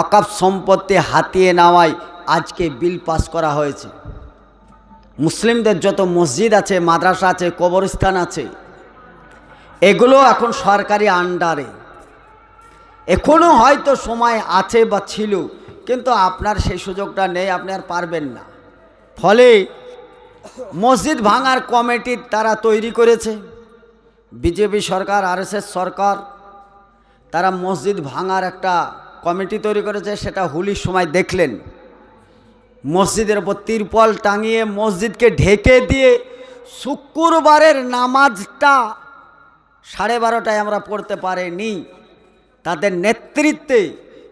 অকাপ সম্পত্তি হাতিয়ে নেওয়ায় আজকে বিল পাস করা হয়েছে। মুসলিমদের যত মসজিদ আছে, মাদ্রাসা আছে, কবরস্থান আছে, এগুলো এখন সরকারি আন্ডারে। এখনও হয়তো সময় আছে বা ছিল, কিন্তু আপনার সেই সুযোগটা নেই, আপনি আর পারবেন না। ফলে মসজিদ ভাঙার কমিটি তারা তৈরি করেছে। বিজেপি সরকার, আরএসএস সরকার, তারা মসজিদ ভাঙার একটা কমিটি তৈরি করেছে, সেটা হোলির সময় দেখলেন। মসজিদের ওপর তিরপল টাঙিয়ে মসজিদকে ঢেকে দিয়ে শুক্রবারের নামাজটা সাড়ে বারোটায় আমরা পড়তে পারিনি। তাদের নেতৃত্বে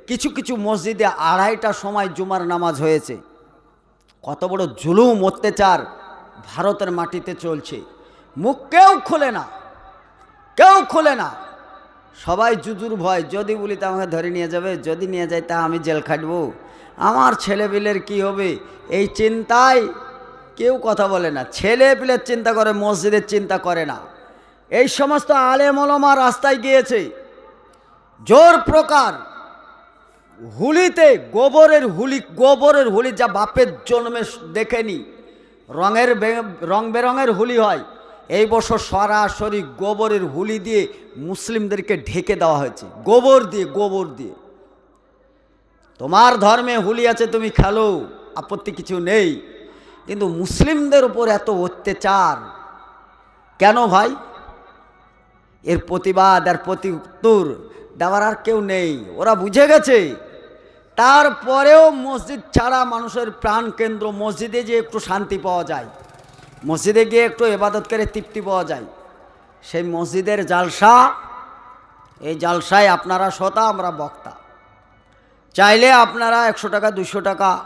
কিছু কিছু মসজিদে আড়াইটা সময় জুমার নামাজ হয়েছে। কত বড় জুলুম, অত্যাচার ভারতের মাটিতে চলছে। মুখ কেউ খোলে না, কেউ খোলে না। সবাই জুজুর ভয়, যদি বলি তা আমাকে ধরে নিয়ে যাবে, যদি নিয়ে যায় তা আমি জেল খাটব। আমার ছেলেপিলের কি হবে? এই চিন্তায় কেউ কথা বলে না। ছেলে পিলের চিন্তা করে, মসজিদের চিন্তা করে না। এই সমস্ত আলেমলমা রাস্তায় গিয়েছে। জোর প্রকার হুলিতে গোবরের হুলি গোবরের হুলি যা বাপের জন্মে দেখেনি। রঙের রং বেরঙের হুলি হয়। এই বছর সরাসরি গোবরের হুলি দিয়ে মুসলিমদেরকে ঢেকে দেওয়া হয়েছে। গোবর দিয়ে গোবর দিয়ে। তোমার ধর্মে হুলি আছে, তুমি খেলো, আপত্তি কিছু নেই। কিন্তু মুসলিমদের উপর এত অত্যাচার, কেন ভাই? এর প্রতিবাদ আর প্রতি উত্তর দেওয়ার আর কেউ নেই। ওরা বুঝে গেছে। তারপরেও মসজিদ ছাড়া মানুষের প্রাণ কেন্দ্র মসজিদে যে একটু শান্তি পাওয়া যায়। মসজিদে গিয়ে একটু এবাদত করে তৃপ্তি পাওয়া যায়। সেই মসজিদের জালসা, এই জালসায় আপনারা শ্রোতা আমরা বক্তা। চাইলে আপনারা একশো টাকা দুশো টাকা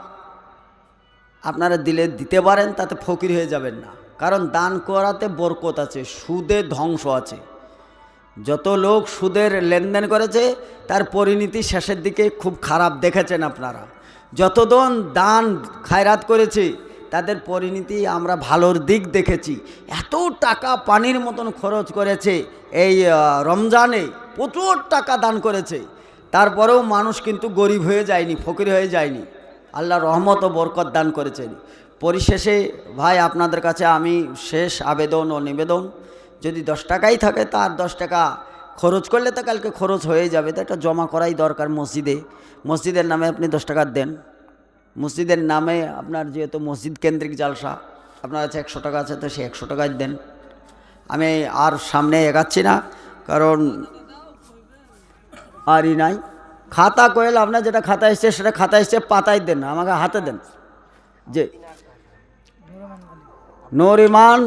আপনারা দিলে দিতে পারেন, তাতে ফকির হয়ে যাবেন না। কারণ দান করাতে বরকত আছে, সুদে ধ্বংস আছে। যত লোক সুদের লেনদেন করেছে, তার পরিণতি শেষের দিকে খুব খারাপ দেখেছেন আপনারা। যতজন দান খায়রাত করেছে তাদের পরিণতি আমরা ভালোর দিক দেখেছি। এত টাকা পানির মতন খরচ করেছে এই রমজানে, প্রচুর টাকা দান করেছে। তারপরেও মানুষ কিন্তু গরিব হয়ে যায়নি, ফকির হয়ে যায়নি। আল্লাহ রহমত ও বরকত দান করেছেন। পরিশেষে, ভাই, আপনাদের কাছে আমি শেষ আবেদন ও নিবেদন। যদি দশ টাকাই থাকে, তার দশ টাকা খরচ করলে তো কালকে খরচ হয়ে যাবে। তো এটা জমা করাই দরকার মসজিদে। মসজিদের নামে আপনি দশ টাকা দেন। মসজিদের নামে আপনার যেহেতু মসজিদ কেন্দ্রিক জালসা আপনার কাছে একশো টাকা আছে তো সে একশো টাকাই দেন। আমি আর সামনে এগাচ্ছি না কারণ আরই নাই। খাতা কয়েল আপনার যেটা খাতা এসছে সেটা খাতা এসছে পাতায় দেন আমাকে হাতে দেন। যে নরিমান